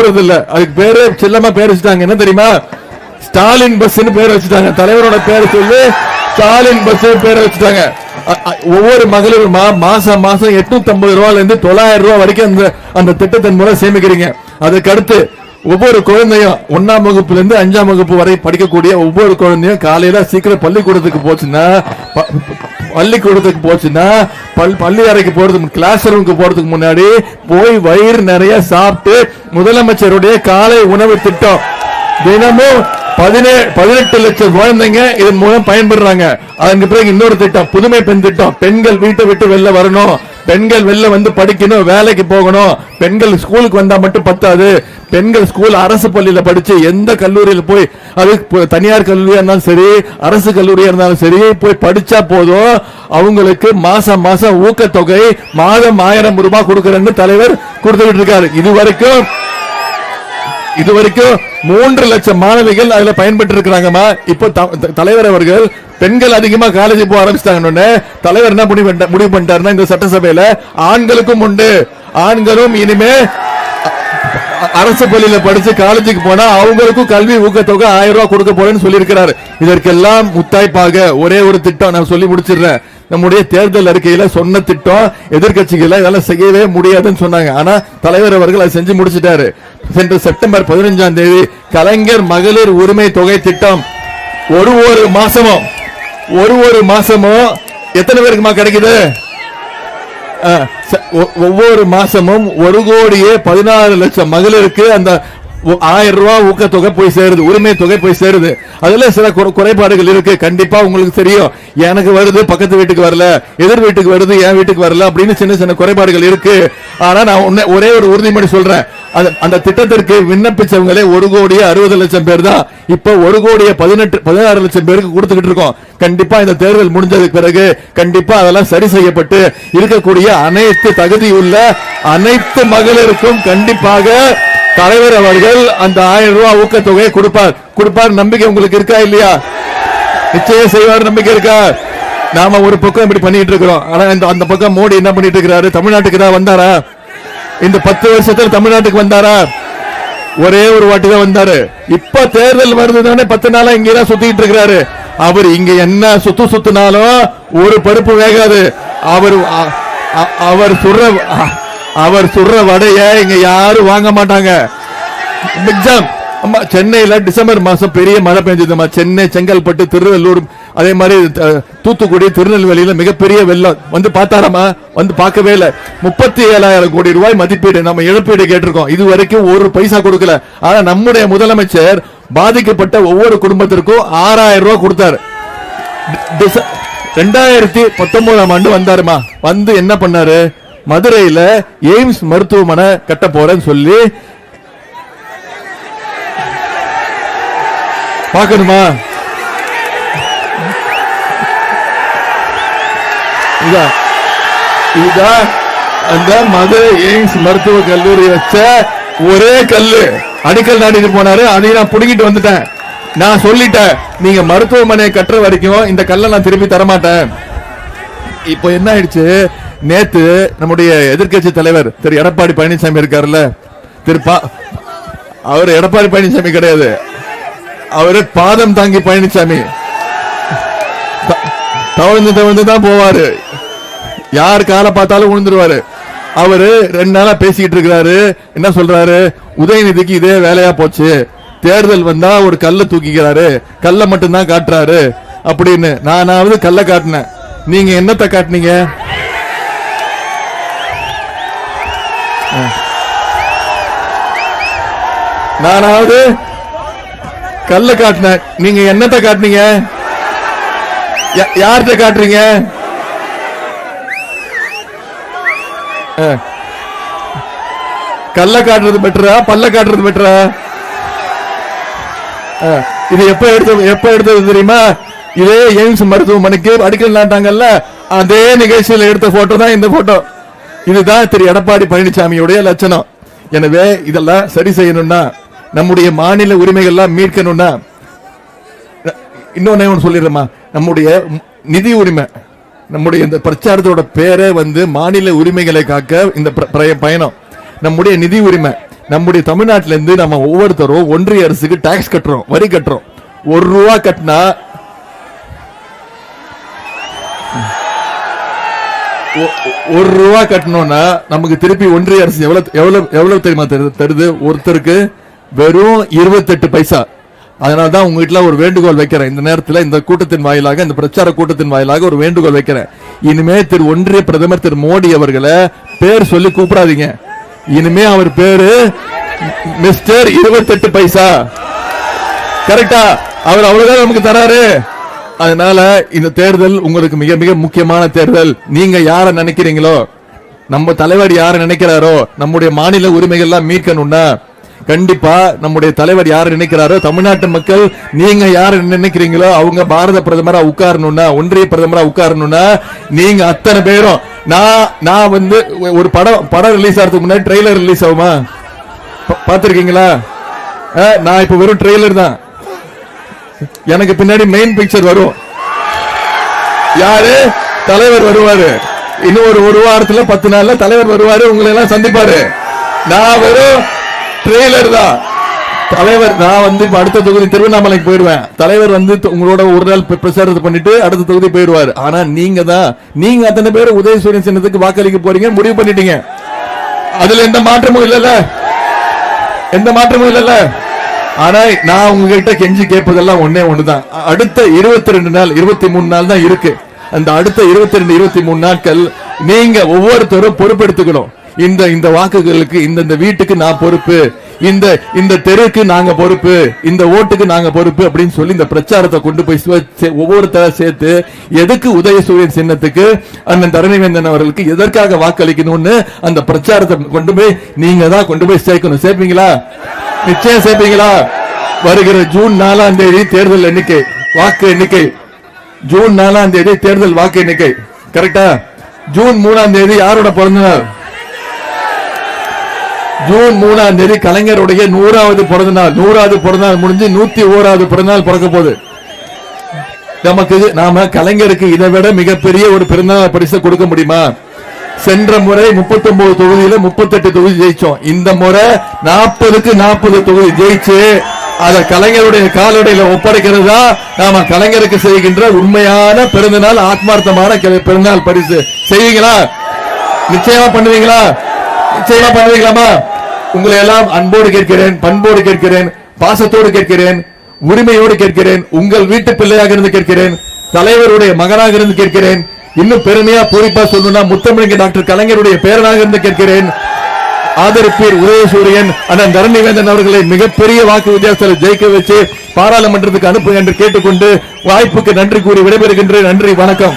கூப்பிடுறது இல்ல அதுக்கு பேரு செல்லமா பேர் வச்சுட்டாங்க. என்ன தெரியுமா? ஸ்டாலின் பஸ்ன்னு பேர் வச்சுட்டாங்க. தலைவரோட பேர் சொல்லி ஸ்டாலின் பஸ் பேர் வச்சுட்டாங்க. ஒவ்வொரு மகளிரும் மாசம் மாசம் எட்நூத்தி ஐம்பது ரூபாயில இருந்து தொள்ளாயிரம் ரூபாய் வரைக்கும் அந்த அந்த திட்டத்தின் மூலம் சேமிக்கிறீங்க. அதுக்கு அடுத்து ஒவ்வொரு குழந்தையும் ஒன்னாம் வகுப்புல இருந்து அஞ்சாம் வகுப்பு வரை படிக்கக்கூடிய ஒவ்வொரு குழந்தையும் காலையில சீக்கிரம் பள்ளிக்கூடத்துக்கு போச்சுன்னா ப- பள்ளிக்கூடத்துக்கு போச்சுன்னா பல் பள்ளி அறைக்கு போறதுக்கு கிளாஸ் ரூமுக்கு போறதுக்கு முன்னாடி போய் வயிறு நிறைய சாப்பிட்டு முதலமைச்சருடைய காலை உணவு திட்டம். தினமும் பதினேழு பதினெட்டு லட்சம் குழந்தைங்க இதன் மூலம் பயன்படுறாங்க அதற்கு பிறகு இன்னொரு திட்டம் புதுமை பெண் திட்டம். பெண்கள் வீட்டை விட்டு வெளில வரணும். பெண்கள் வெளில வந்து படிக்கணும் வேலைக்கு போகணும். பெண்கள் ஸ்கூலுக்கு வந்தா மட்டும் பத்தாது. பெண்கள் ஸ்கூல் அரசு பள்ளியில படிச்சு எந்த கல்லூரியில போய் அது தனியார் கல்லூரியா இருந்தாலும் சரி அரசு கல்லூரியா இருந்தாலும் சரி போய் படிச்சா போதும். அவங்களுக்கு மாசம் மாசம் ஊக்கத்தொகை மாதம் ஆயிரம் ரூபாய் கொடுக்கறேன்னு தலைவர் கொடுத்துக்கிட்டு இருக்காரு. இது வரைக்கும் இது வரைக்கும் மூன்று லட்சம் மாணவிகள் அதுல பயன்பட்டு இருக்கிறாங்கம்மா இப்போ த- தலைவர் அவர்கள் பெண்கள் அதிகமா காலேஜ் போக ஆரம்பிச்சிட்டாங்கன்னு தலைவர் என்ன முடிவு முடிவு பண்ணிட்டாருன்னா இந்த சட்டசபையில ஆண்களுக்கும் உண்டு. ஆண்களும் இனிமே அரசு பள்ளியில படிச்சு காலேஜுக்கு போனா அவங்களுக்கும் கல்வி ஊக்கத்தொகை ஆயிரம் ரூபாய் கொடுக்க போறேன்னு சொல்லியிருக்கிறாரு. இதற்கெல்லாம் முத்தாய்ப்பாக ஒரே ஒரு திட்டம் நான் சொல்லி முடிச்சிடுறேன். நம்முடைய தேர்தல் அறிக்கையில சொன்ன திட்டம் எதிர்க்கட்சிகளை இதெல்லாம் செய்யவே முடியாதுன்னு சொன்னாங்க. ஆனா தலைவர் அவர்கள் அதை செஞ்சு முடிச்சிட்டாரு. சென்ற செப்டம்பர் பதினஞ்சாம் தேதி கலைஞர் மகளிர் உரிமை தொகை திட்டம் ஒரு ஒரு மாசமும் ஒரு ஒரு மாசமும் எத்தனை பேருக்குமா கிடைக்குது? ஆ, ச- ஒ- ஒவ்வொரு மாசமும் ஒரு கோடியே பதினாறு லட்சம் மகளிருக்கு அந்த ஆயிரம் ரூபாய் ஊக்கத்தொகை போய் சேருது உரிமை தொகை போய் சேருது. அதுல சில குறைபாடுகள் இருக்கு. கண்டிப்பா உங்களுக்கு தெரியும். எனக்கு வருது பக்கத்து வீட்டுக்கு வரல எதிர் வீட்டுக்கு வருது என் வீட்டுக்கு வரல அப்படின்னு சின்ன சின்ன குறைபாடுகள் இருக்கு. ஆனா நான் ஒரே ஒரு உறுதிமொழி சொல்றேன். அந்த- அந்த திட்டத்திற்கு விண்ணப்பிச்சவங்களே ஒரு கோடியே அறுபது லட்சம் பேர் தான் இப்ப ஒரு கோடியே பதினெட்டு பதினாறு லட்சம் பேருக்கு கொடுத்துக்கிட்டு இருக்கோம். கண்டிப்பா இந்த தேர்தல் முடிஞ்சதுக்கு பிறகு கண்டிப்பா அதெல்லாம் சரி செய்யப்பட்டு இருக்கக்கூடிய அனைத்து தகுதி உள்ள அனைத்து மகளிருக்கும் கண்டிப்பாக தலைவர் அவர்கள் அந்த ஆயிரம் ரூபாய் ஊக்கத்தொகையை கொடுப்பார். கொடுப்பார் நம்பிக்கை உங்களுக்கு இருக்கா இல்லையா? நிச்சயம் செய்வார் நம்பிக்கை இருக்கா? நாம ஒரு பக்கம் இப்படி பண்ணிட்டு இருக்கிறோம். ஆனா இந்த அந்த பக்கம் மோடி என்ன பண்ணிட்டு இருக்கிறாரு? தமிழ்நாட்டுக்கு தான் வந்தாரா? இந்த பத்து வருஷத்துல தமிழ்நாட்டுக்கு வந்தாரா? ஒரே ஒரு வாட்டி தான் வந்தாரு. இப்ப தேர்தல் வருது பத்து நாளா இங்க தான் சுத்திட்டு இருக்கிறாரு. அவர் இங்க என்ன சுத்து சுத்தினாலும் ஒரு பருப்பு வேகாது. அவர் அ- அவர் சுடுற அவர் சுடுற வடைய இங்க யாரும் வாங்க மாட்டாங்க. எக்ஸாம் ஆமா சென்னையில டிசம்பர் மாசம் பெரிய மழை பெஞ்சதுமா சென்னை செங்கல்பட்டு திருவள்ளூர் அதே மாதிரி தூத்துக்குடி திருநெல்வேலியில மிகப்பெரிய வெள்ளம். வந்து பார்த்தாராமா? வந்து பார்க்கவே இல்லை. முப்பத்தி ஏழாயிரம் கோடி ரூபாய் மதிப்பீடு. நம்ம இழப்பீடு கேட்டிருக்கோம். இது வரைக்கும் ஒரு பைசா கொடுக்கல. ஆனா நம்முடைய முதலமைச்சர் பாதிக்கப்பட்ட ஒவ்வொரு குடும்பத்திற்கும் ஆறாயிரம் ரூபாய் கொடுத்தாரு. ரெண்டாயிரத்தி பத்தொன்பதாம் ஆண்டு வந்தாருமா? வந்து என்ன பண்ணாரு? மதுரையில எய்ம்ஸ் மருத்துவமனை கட்ட போறேன்னு சொல்லி பார்க்கணுமா? இதா அந்த மதுரை எய்ம்ஸ் மருத்துவ கல்லூரி வச்ச ஒரே கல்லு அடிக்கல் நாட்டிட்டு போனாரு அதையும் நான் புடுங்கிட்டு வந்துட்டேன் நான் சொல்லிட்டேன் நீங்க மருத்துவமனையை கட்டுற வரைக்கும் இந்த கல்லை நான் திருப்பி தரமாட்டேன் இப்போ என்ன ஆயிடுச்சு நேத்து நம்முடைய எதிர்க்கட்சி தலைவர் திரு எடப்பாடி பழனிசாமி இருக்காருல்ல திரு அவர் எடப்பாடி பழனிசாமி கிடையாது அவரு பாதம் தாங்கி பழனிசாமி தவழ்ந்து வந்து தான் போவாரு. யார் காலை பார்த்தாலும் விழுந்துருவாரு. அவரு ரெண்டு நாளா பேசிக்கிட்டு இருக்கிறாரு. என்ன சொல்றாரு? உதயநிதிக்கு இதே வேலையா போச்சு. தேர்தல் வந்தா ஒரு கல்லை தூக்கிக்கிறாரு. கல்லை மட்டும்தான் காட்டுறாரு. அப்படின்னு நானாவது கல்லை காட்டினேன். நீங்க என்னத்தை காட்டுனீங்க? நானாவது கல்ல காட்டினேன். நீங்க என்னத்தை காட்டுனீங்க? யார்கிட்ட காட்டுறீங்க? ஆ. கல்ல காட்டுறது பெட்டரா பல்ல காட்டுறது பெட்டரா? இது எப்ப எடுத்தது எப்ப எடுத்தது தெரியுமா? இதே எய்ம்ஸ் மருத்துவமனைக்கு அடிக்கல் நாட்டாங்கல்ல அதே நிகழ்ச்சியில் எடுத்த போட்டோ தான் இந்த போட்டோ இதுதான் திரு எடப்பாடி பழனிசாமியுடைய லட்சணம். எனவே இதெல்லாம் சரி செய்யணும்னா நம்முடைய மாநில உரிமைகள்லாம் மீட்கணும்னா இன்னொன்னு ஒன்று சொல்லிடுறேம்மா. நம்முடைய நிதி உரிமை நம்முடைய இந்த பிரச்சாரத்தோட பேரை வந்து மாநில உரிமைகளை காக்க இந்த பயணம். நம்முடைய நிதி உரிமை நம்முடைய தமிழ்நாட்டிலேருந்து நம்ம ஒவ்வொருத்தரும் ஒன்றிய அரசுக்கு டாக்ஸ் கட்டுறோம் வரி கட்டுறோம். ஒரு ரூபா கட்டினா ஒ- ஒரு ரூபா கட்டணும்னா நமக்கு திருப்பி ஒன்றிய அரசு எவ்வளவு எவ்வளவு எவ்வளவு தெரியுமா தருது தருது? ஒருத்தருக்கு வெறும் இருபத்தெட்டு பைசா. அதனால தான் உங்ககிட்ட ஒரு வேண்டுகோள் வைக்கிறேன். இந்த நேரத்தில் இந்த கூட்டத்தின் வாயிலாக இந்த பிரச்சார கூட்டத்தின் வாயிலாக ஒரு வேண்டுகோள் வைக்கிறேன். இனிமே திரு ஒன்றிய பிரதமர் திரு மோடி அவர்களை பேர் சொல்லி கூப்பிடாதீங்க. இனிமே அவர் பேரு மிஸ்டர் இருபத்தெட்டு பைசா. கரெக்டா அவர் அவ்வளவுதான் நமக்கு தராரு. அதனால இந்த தேர்தல் உங்களுக்கு மிக மிக முக்கியமான தேர்தல். நீங்க யார நினைக்கிறீங்களோ நம்ம தலைவர் யார நினைக்கிறாரோ நம்முடைய மாநில உரிமைகள்லாம் மீட்கணும்னா கண்டிப்பா நம்முடைய தலைவர் யார் நினைக்கிறாரோ தமிழ்நாட்டு மக்கள் நீங்க யார் நினைக்கிறீங்களோ அவங்க பாரத பிரதமரா உட்காரணும்னா ஒன்றிய பிரதமரா உட்காரணும்னா நீங்க அத்தனை பேரும். நான் நான் வந்து ஒரு படம் படம் ரிலீஸ் ஆகிறதுக்கு முன்னாடி ட்ரெய்லர் ரிலீஸ் ஆகுமா? பார்த்துருக்கீங்களா? நான் இப்ப வெறும் ட்ரெய்லர் தான். எனக்கு பின்னாடி மெயின் பிக்சர் வரும். யாரு? தலைவர் வருவாரு. இன்னும் ஒரு ஒரு வாரத்துல பத்து நாள்ல தலைவர் வருவாரு உங்களை எல்லாம் சந்திப்பாரு. நான் வெறும் ட்ரெய்லர் தான். தலைவர் நான் வந்து இப்ப அடுத்த தொகுதி திருவண்ணாமலைக்கு போயிடுவேன். தலைவர் வந்து உங்களோட ஒரு நாள் பிரசாரத்தை பிரச்சாரத்தை பண்ணிட்டு அடுத்த தொகுதி போயிடுவாரு. ஆனா நீங்க தான். நீங்க அத்தனை பேர் உதயசூரியன் சின்னத்துக்கு வாக்களிக்க போறீங்க முடிவு பண்ணிட்டீங்க. அதுல எந்த மாற்றமும் இல்லைல்ல. எந்த மாற்றமும் இல்லைல்ல. ஆனா நான் உங்ககிட்ட கெஞ்சி கேட்பதெல்லாம் ஒன்னே ஒண்ணுதான். அடுத்த இருபத்தி ரெண்டு நாள் இருபத்தி மூணு நாள் தான் இருக்கு. அந்த அடுத்த இருபத்தி ரெண்டு இருபத்தி மூணு நாட்கள் நீங்க ஒவ்வொருத்தரும் பொறுப்பெடுத்துக்கணும். இந்த இந்த வாக்குகளுக்கு இந்த இந்த வீட்டுக்கு நான் பொறுப்பு. இந்த இந்த தெருக்கு நாங்க பொறுப்பு. இந்த ஓட்டுக்கு நாங்க பொறுப்பு அப்படின்னு சொல்லி இந்த பிரச்சாரத்தை கொண்டு போய் சுவ- ஒவ்வொருத்தர சேர்த்து எதுக்கு உதயசூரியன் சின்னத்துக்கு அண்ணன் தரணிவேந்தன் அவர்களுக்கு எதற்காக வாக்களிக்கணும்னு அந்த பிரச்சாரத்தை கொண்டு போய் நீங்க தான் கொண்டு போய் சேர்க்கணும். சேர்ப்பீங்களா? நிச்சயம் சேர்ப்பீங்களா? வருகிற ஜூன் நாலாம் தேதி தேர்தல் எண்ணிக்கை வாக்கு எண்ணிக்கை. ஜூன் நாலாம் தேதி தேர்தல் வாக்கு எண்ணிக்கை. கரெக்டா? ஜூன் மூணாம் தேதி யாரோட பிறந்தநாள்? ஜூன் மூணாம் தேதி கலைஞருடைய நூறாவது பிறந்த நாள் நூறாவது பிறந்த நாள் முடிஞ்சு நூத்தி ஓராவது பிறந்த நாள் பிறக்க போகுது. நமக்கு நாம கலைஞருக்கு இதை விட மிகப்பெரிய ஒரு பிறந்தநாள் பரிசு கொடுக்க முடியுமா? சென்ற முறை 39 தொகுதியில 38 தொகுதி ஜெயிச்சோம். இந்த முறை நாற்பதுக்கு நாற்பது தொகுதி ஜெயிச்சு அதை கலைஞருடைய காலடியில ஒப்படைக்கிறது தான் நாம கலைஞருக்கு செய்கின்ற உண்மையான பிறந்தநாள் ஆத்மார்த்தமான பிறந்தநாள் பரிசு. செய்வீங்களா? நிச்சயமா பண்ணுவீங்களா? நிச்சயமா பண்ணுவீங்களாமா உங்களை எல்லாம் அன்போடு கேட்கிறேன் பண்போடு கேட்கிறேன் பாசத்தோடு கேட்கிறேன் உரிமையோடு கேட்கிறேன் உங்கள் வீட்டு பிள்ளையாக இருந்து கேட்கிறேன் தலைவருடைய மகனாக இருந்து கேட்கிறேன் இன்னும் பெருமையா பூரிப்பா சொல்லணும்னா முத்தமிழங்க டாக்டர் கலைஞருடைய பேரனாக இருந்து கேட்கிறேன். ஆதரிப்பீர் உதயசூரியன் அண்ணன் தரணிவேந்தன் அவர்களை மிகப்பெரிய வாக்கு வித்தியாசத்தில் ஜெயிக்க வச்சு பாராளுமன்றத்துக்கு அனுப்பு என்று கேட்டுக்கொண்டு வாய்ப்புக்கு நன்றி கூறி விடைபெறுகின்றேன். நன்றி வணக்கம்.